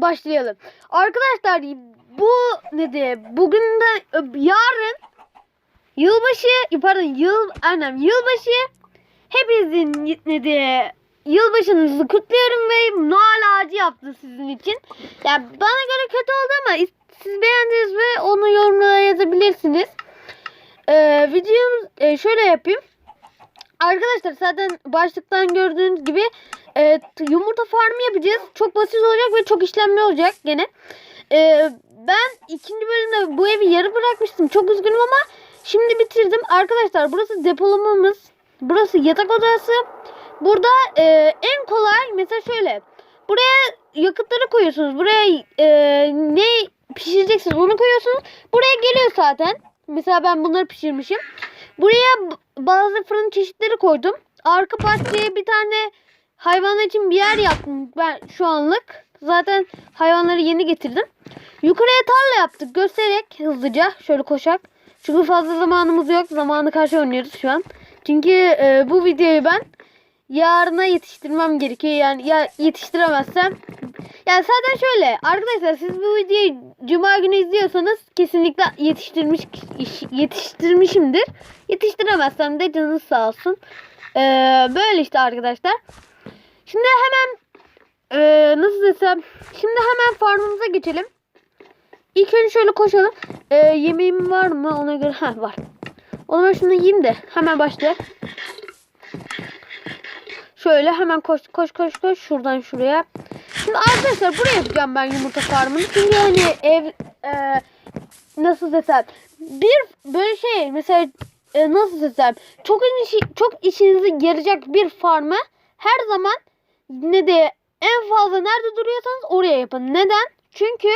başlayalım. Arkadaşlar bu ne diye bugün de yarın yılbaşı pardon yıl annem yılbaşı hepinizin ne diye yılbaşınızı kutluyorum ve Noel ağacı yaptım sizin için. Ya bana göre kötü oldu ama siz beğendiniz ve onu yorumlara yazabilirsiniz. Ee, videomu e, şöyle yapayım. Arkadaşlar zaten başlıktan gördüğünüz gibi e, t- yumurta farmı yapacağız. Çok basit olacak ve çok işlemli olacak gene. E, ben ikinci bölümde bu evi yarı bırakmıştım. Çok üzgünüm ama şimdi bitirdim. Arkadaşlar burası depolamamız. Burası yatak odası. Burada e, en kolay mesela şöyle. Buraya yakıtları koyuyorsunuz. Buraya e, ne pişireceksiniz onu koyuyorsunuz. Buraya geliyor zaten. Mesela ben bunları pişirmişim. Buraya bazı fırın çeşitleri koydum. Arka bahçeye bir tane hayvanlar için bir yer yaptım ben şu anlık. Zaten hayvanları yeni getirdim. Yukarıya tarla yaptık göstererek hızlıca şöyle koşak. Çünkü fazla zamanımız yok. Zamanı karşı oynuyoruz şu an. Çünkü e, bu videoyu ben yarına yetiştirmem gerekiyor. Yani ya yetiştiremezsem yani zaten şöyle arkadaşlar siz bu videoyu cuma günü izliyorsanız kesinlikle yetiştirmiş yetiştirmişimdir. Yetiştiremezsem de canınız sağ olsun. Ee, böyle işte arkadaşlar. Şimdi hemen ee, nasıl desem şimdi hemen farmımıza geçelim. İlk önce şöyle koşalım. Ee, yemeğim var mı ona göre ha var. O zaman şunu yiyeyim de hemen başla. Şöyle hemen koş koş koş koş şuradan şuraya. Şimdi arkadaşlar buraya yapacağım ben yumurta farmını. Çünkü hani ev e, nasıl desem bir böyle şey mesela e, nasıl desem çok işi, çok işinizi yarayacak bir farmı her zaman ne de en fazla nerede duruyorsanız oraya yapın. Neden? Çünkü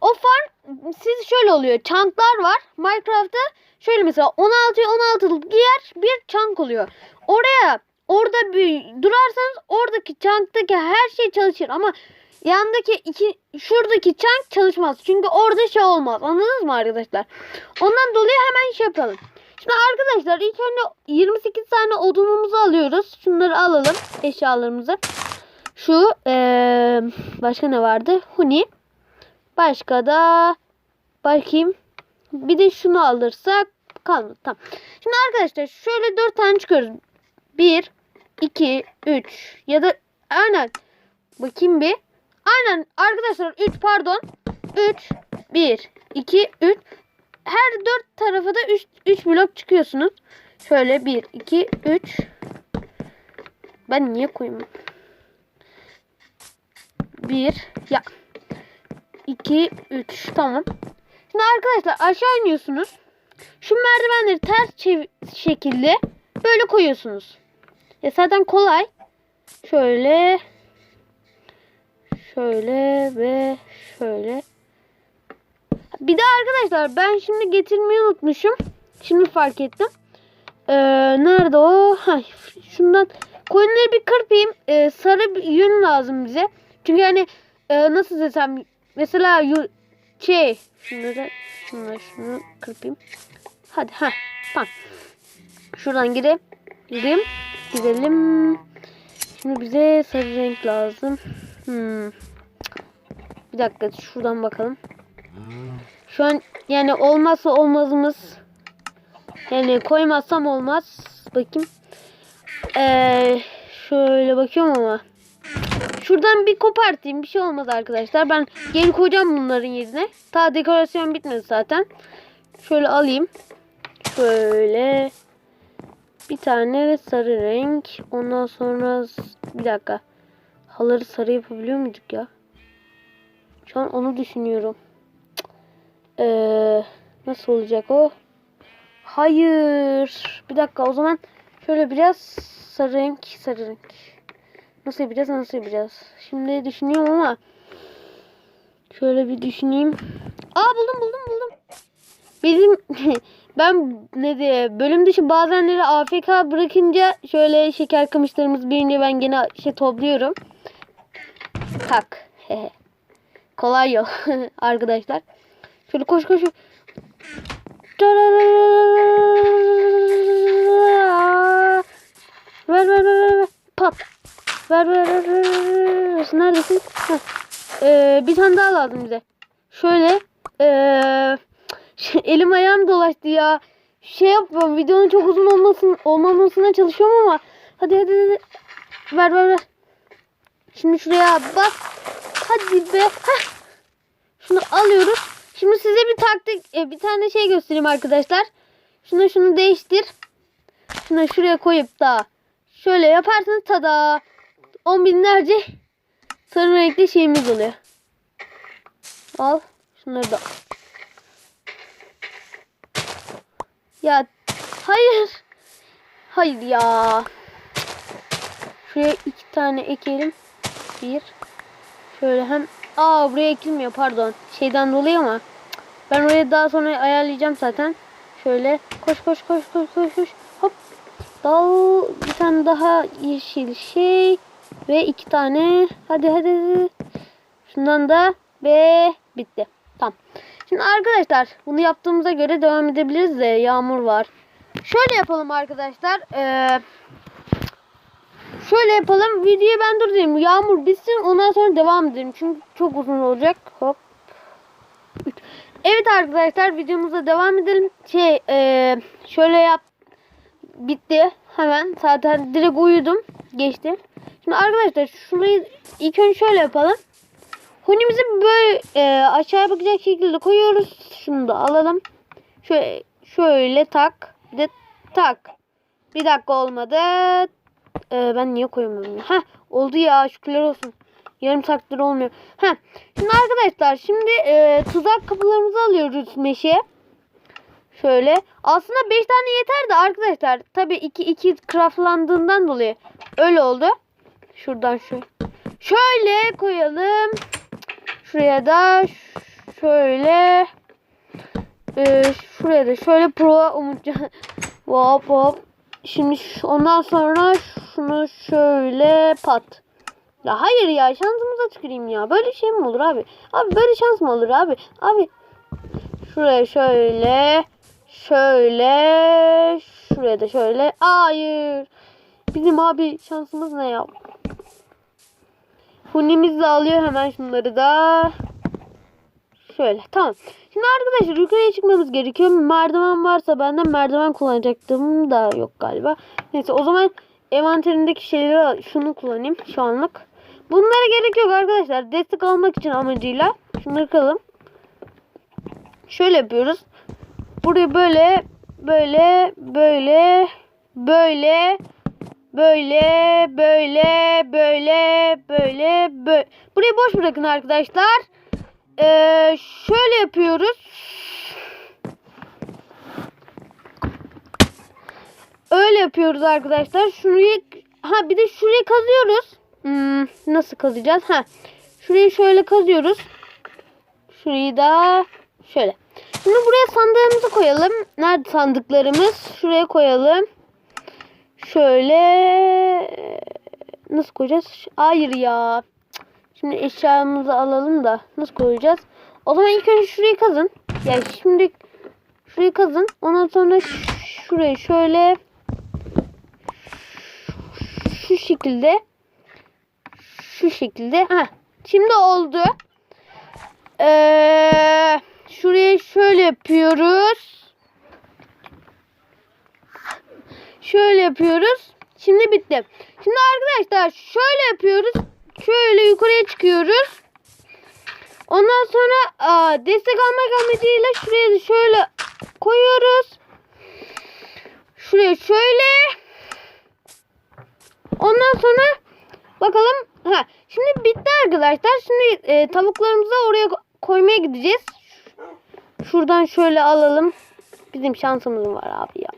o farm siz şöyle oluyor. Çanklar var. Minecraft'ta şöyle mesela 16'ya 16'lık yer bir çank oluyor. Oraya orada bir durarsanız oradaki çanktaki her şey çalışır ama yandaki iki şuradaki çank çalışmaz. Çünkü orada şey olmaz. Anladınız mı arkadaşlar? Ondan dolayı hemen şey yapalım. Şimdi arkadaşlar ilk önce 28 tane odunumuzu alıyoruz. Şunları alalım eşyalarımızı. Şu ee, başka ne vardı? Huni. Başka da bakayım. Bir de şunu alırsak kalmadı. Tamam. Şimdi arkadaşlar şöyle 4 tane çıkıyoruz. 1 2 3 ya da aynen bakayım bir. Aynen arkadaşlar 3 pardon. 3 1 2 3 her 4 tarafa da 3 3 blok çıkıyorsunuz. Şöyle 1 2 3 Ben niye koyayım? 1 ya 2 3 tamam. Şimdi arkadaşlar aşağı iniyorsunuz. Şu merdivenleri ters şekilde böyle koyuyorsunuz. Ya zaten kolay. Şöyle şöyle ve şöyle. Bir de arkadaşlar ben şimdi getirmeyi unutmuşum. Şimdi fark ettim. Ee, nerede o? Ha, şundan koyunları bir kırpayım. Ee, sarı bir yün lazım bize. Çünkü hani e, nasıl desem mesela şey şunları şunları şunu kırpayım. Hadi ha tamam. Şuradan. Gidelim. Gidelim. Şimdi bize sarı renk lazım. Hmm. Bir dakika şuradan bakalım. Şu an yani olmazsa olmazımız. Yani koymazsam olmaz. Bakayım. Ee, şöyle bakıyorum ama. Şuradan bir kopartayım. Bir şey olmaz arkadaşlar. Ben geri koyacağım bunların yerine. Ta dekorasyon bitmedi zaten. Şöyle alayım. Şöyle. Bir tane sarı renk. Ondan sonra bir dakika. Haları sarı yapabiliyor muyduk ya? Şu an onu düşünüyorum. Ee, nasıl olacak o? Hayır. Bir dakika o zaman şöyle biraz sarı renk, sarı renk. Nasıl yapacağız, nasıl yapacağız? Şimdi düşünüyorum ama şöyle bir düşüneyim. Aa buldum, buldum, buldum. Bizim ben ne diye bölüm dışı bazenleri AFK bırakınca şöyle şeker kamışlarımız birince ben gene şey topluyorum. Tak. Kolay yol arkadaşlar. Şöyle koş koş. Ver ver ver. ver. Pat. Ver ver ver ver. ver. Neredesin? Ee, bir tane daha lazım bize. Şöyle. Ee, elim ayağım dolaştı ya. Şey yapıyorum. Videonun çok uzun olmasın, olmamasına çalışıyorum ama. Hadi hadi hadi. Ver ver ver. Şimdi şuraya bas. Hadi be. Heh. Şunu alıyoruz. Şimdi size bir taktik, e, bir tane şey göstereyim arkadaşlar. Şunu şunu değiştir. Şunu şuraya koyup da şöyle yaparsanız tada. On binlerce sarı renkli şeyimiz oluyor. Al. Şunları da. Ya hayır. Hayır ya. Şuraya iki tane ekelim. Bir. Şöyle hem Aa buraya ekilmiyor pardon. Şeyden dolayı ama. Ben oraya daha sonra ayarlayacağım zaten. Şöyle koş koş koş koş koş koş. Hop. Dal bir tane daha yeşil şey ve iki tane. Hadi hadi. Şundan da ve bitti. Tamam. Şimdi arkadaşlar bunu yaptığımıza göre devam edebiliriz de yağmur var. Şöyle yapalım arkadaşlar. Ee, şöyle yapalım. Videoyu ben durdurayım. Yağmur bitsin ondan sonra devam edelim. Çünkü çok uzun olacak. Hop. Evet arkadaşlar videomuza devam edelim. Şey ee, şöyle yap. Bitti. Hemen zaten direkt uyudum. Geçti. Şimdi arkadaşlar şurayı ilk önce şöyle yapalım. Hunimizi böyle e, aşağıya bakacak şekilde koyuyoruz. Şunu da alalım. Şöyle, şöyle tak. Bir de tak. Bir dakika olmadı. E, ben niye koyamıyorum? Ha oldu ya şükürler olsun. Yarım saattir olmuyor. Ha şimdi arkadaşlar şimdi e, tuzak kapılarımızı alıyoruz meşeye. Şöyle. Aslında 5 tane yeter de arkadaşlar. Tabi 2 2 craftlandığından dolayı öyle oldu. Şuradan şu. Şöyle koyalım. Şuraya da şöyle e, şuraya da şöyle pro umutcan hop hop. Şimdi ondan sonra şunu şöyle pat. Ya hayır ya şansımıza tüküreyim ya. Böyle şey mi olur abi? Abi böyle şans mı olur abi? Abi şuraya şöyle şöyle şuraya da şöyle. Hayır. Bizim abi şansımız ne ya? Hunimiz de alıyor hemen şunları da. Şöyle tamam. Şimdi arkadaşlar yukarıya çıkmamız gerekiyor. Merdiven varsa benden merdiven kullanacaktım da yok galiba. Neyse o zaman envanterimdeki şeyleri şunu kullanayım şu anlık. Bunlara gerek yok arkadaşlar. Destek almak için amacıyla. Şunları kıralım. Şöyle yapıyoruz. Burayı böyle böyle böyle böyle böyle böyle böyle böyle böyle burayı boş bırakın arkadaşlar. Ee, şöyle yapıyoruz. Öyle yapıyoruz arkadaşlar. Şurayı ha bir de şurayı kazıyoruz. Hmm, nasıl kazacağız? Ha. Şurayı şöyle kazıyoruz. Şurayı da şöyle. Şimdi buraya sandığımızı koyalım. Nerede sandıklarımız? Şuraya koyalım. Şöyle nasıl koyacağız? Hayır ya. Şimdi eşyamızı alalım da nasıl koyacağız? O zaman ilk önce şurayı kazın. Yani şimdi şurayı kazın. Ondan sonra şurayı şöyle şu şekilde şu şekilde. Ha. Şimdi oldu. Ee, şuraya şöyle yapıyoruz. Şöyle yapıyoruz. Şimdi bitti. Şimdi arkadaşlar şöyle yapıyoruz. Şöyle yukarıya çıkıyoruz. Ondan sonra aa, destek almak amacıyla şuraya da şöyle koyuyoruz. Şuraya şöyle. Ondan sonra bakalım. Ha, şimdi bitti arkadaşlar. Şimdi e, tavuklarımızı oraya ko- koymaya gideceğiz. Şuradan şöyle alalım. Bizim şansımız var abi ya.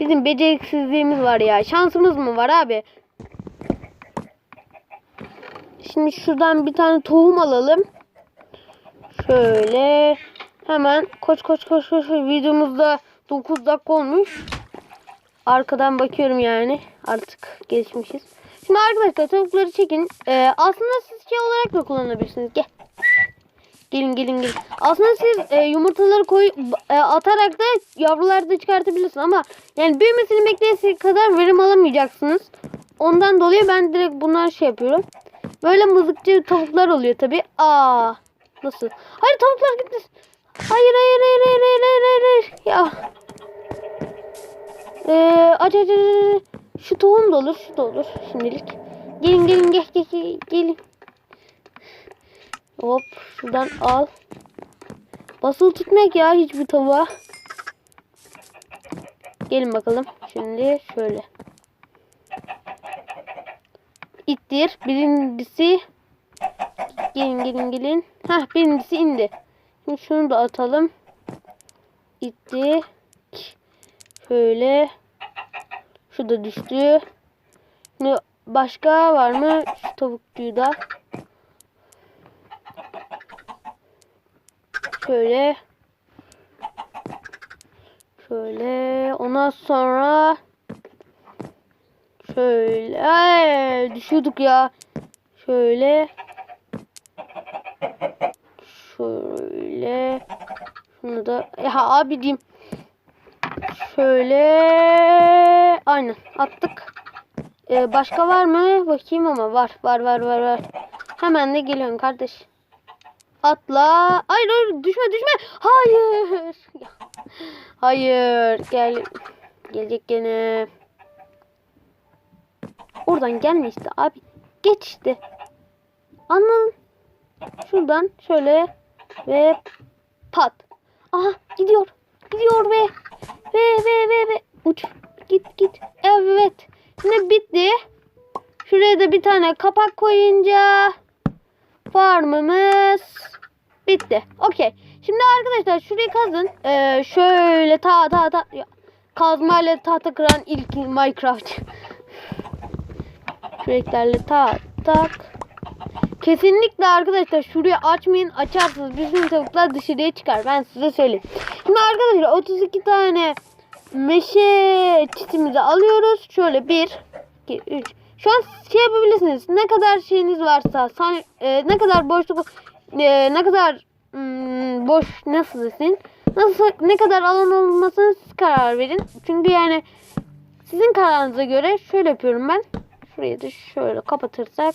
Bizim beceriksizliğimiz var ya. Şansımız mı var abi? Şimdi şuradan bir tane tohum alalım. Şöyle. Hemen koş koş koş koş. Videomuzda 9 dakika olmuş. Arkadan bakıyorum yani. Artık gelişmişiz. Şimdi arkadaşlar tavukları çekin. Ee, aslında siz şey olarak da kullanabilirsiniz. Gel. Gelin gelin gelin. Aslında siz e, yumurtaları koy e, atarak da yavruları da çıkartabilirsiniz ama yani büyümesini bekleyesi kadar verim alamayacaksınız. Ondan dolayı ben direkt bunlar şey yapıyorum. Böyle mızıkçı tavuklar oluyor tabi. Aa nasıl? Hayır tavuklar gitti. Hayır hayır hayır hayır hayır hayır, hayır. Ya. Ee, aç aç, aç. Şu tohum da olur şu da olur şimdilik. Gelin gelin gel gel gel gelin. Hop şuradan al. Basılı tutmak ya hiçbir tavuğa. Gelin bakalım. Şimdi şöyle. İttir. Birincisi gelin gelin gelin. Hah birincisi indi. Şimdi şunu da atalım. İtti. Şöyle. Şu da düştü. Şimdi başka var mı? Şu tavukçuyu da. Şöyle. Şöyle. Ondan sonra şöyle. Ay, düşüyorduk ya. Şöyle. Şöyle. Şunu da. Ya abi diyeyim. Şöyle. Aynen attık. Ee, başka var mı? Bakayım ama var. Var var var var. Hemen de geliyorum kardeş. Atla. Hayır hayır düşme düşme. Hayır. Hayır. Gel. Gelecek gene. Oradan gelme işte abi. Geç işte. Anladın. Şuradan şöyle ve pat. Aha gidiyor. Gidiyor ve ve ve ve ve uç. Git git. Evet. Şimdi bitti. Şuraya da bir tane kapak koyunca farmımız bitti. Okey. Şimdi arkadaşlar şurayı kazın. Ee, şöyle ta ta ta kazmayla tahta kıran ilk Minecraft. Küreklerle ta tak. Kesinlikle arkadaşlar şurayı açmayın. Açarsanız bütün tavuklar dışarıya çıkar. Ben size söyleyeyim. Şimdi arkadaşlar 32 tane meşe çitimizi alıyoruz. Şöyle 1 2 3 şu an şey yapabilirsiniz. Ne kadar şeyiniz varsa, san, e, ne kadar boşluk, e, ne kadar hmm, boş nasıl desin, nasıl ne kadar alan olmasına siz karar verin. Çünkü yani sizin kararınıza göre şöyle yapıyorum ben. Şurayı da şöyle kapatırsak,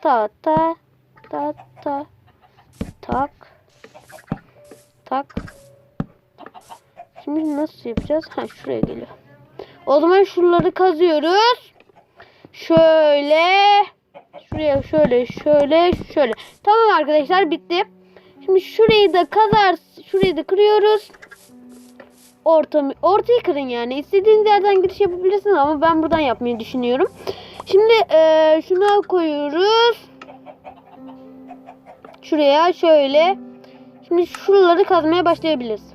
ta ta ta ta tak tak. Şimdi nasıl yapacağız? Ha şuraya geliyor. O zaman şuraları kazıyoruz. Şöyle. Şuraya şöyle şöyle şöyle. Tamam arkadaşlar bitti. Şimdi şurayı da kazar. Şurayı da kırıyoruz. Orta, ortayı kırın yani. İstediğiniz yerden giriş yapabilirsiniz ama ben buradan yapmayı düşünüyorum. Şimdi e, şuna koyuyoruz. Şuraya şöyle. Şimdi şuraları kazmaya başlayabiliriz.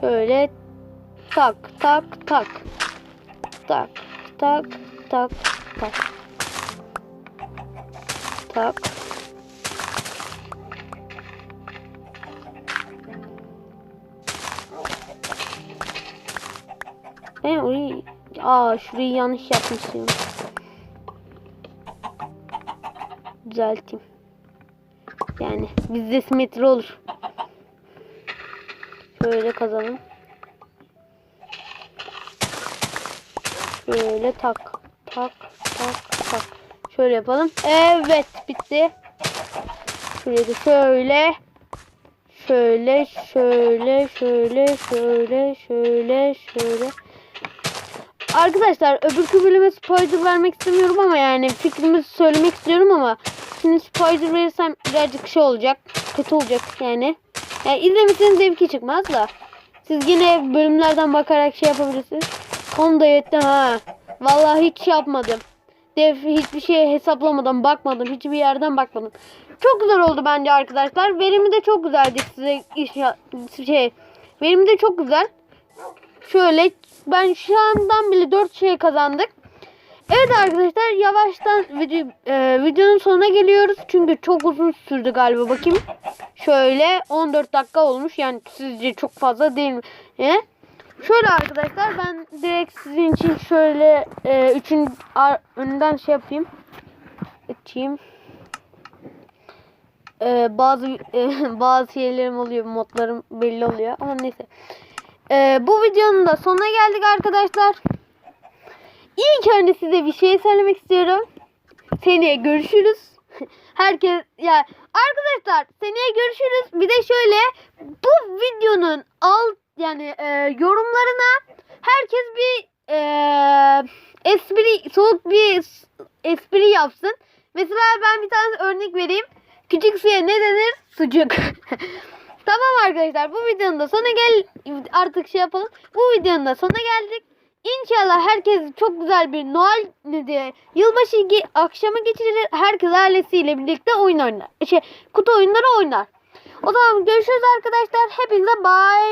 Şöyle tak tak tak tak tak tak tak tak Ben orayı aa şurayı yanlış yapmışım. Düzelteyim. Yani bizde simetri olur. Şöyle kazalım. Şöyle tak tak tak tak. Şöyle yapalım. Evet bitti. Şuraya şöyle. Şöyle şöyle şöyle şöyle şöyle şöyle. Arkadaşlar öbürkü bölüme spoiler vermek istemiyorum ama yani fikrimi söylemek istiyorum ama şimdi spoiler verirsem birazcık şey olacak. Kötü olacak yani. Yani izlemesinin zevki çıkmaz da. Siz yine bölümlerden bakarak şey yapabilirsiniz. Tam da yetti ha. Vallahi hiç şey yapmadım. Dev hiçbir şeye hesaplamadan bakmadım. Hiçbir yerden bakmadım. Çok güzel oldu bence arkadaşlar. Verimi de çok güzeldi size iş şey. Verimi de çok güzel. Şöyle ben şu andan bile 4 şey kazandık. Evet arkadaşlar yavaştan video, e, videonun sonuna geliyoruz. Çünkü çok uzun sürdü galiba bakayım. Şöyle 14 dakika olmuş. Yani sizce çok fazla değil mi? E? Şöyle arkadaşlar ben direkt sizin için şöyle e, üçün ar, önden şey yapayım. Açayım. E, bazı e, bazı şeylerim oluyor. Modlarım belli oluyor. Ama neyse. E, bu videonun da sonuna geldik arkadaşlar. İlk önce size bir şey söylemek istiyorum. seneye görüşürüz. Herkes ya arkadaşlar seneye görüşürüz. Bir de şöyle bu videonun alt yani e, yorumlarına herkes bir e, espri soğuk bir espri yapsın. Mesela ben bir tane örnek vereyim. Küçük suya ne denir? Sucuk. tamam arkadaşlar bu videonun da sona gel artık şey yapalım. Bu videonun da sona geldik. İnşallah herkes çok güzel bir Noel ne diye yılbaşı akşamı geçirir. Herkes ailesiyle birlikte oyun oynar. Şey kutu oyunları oynar. O zaman görüşürüz arkadaşlar. Hepinize bye.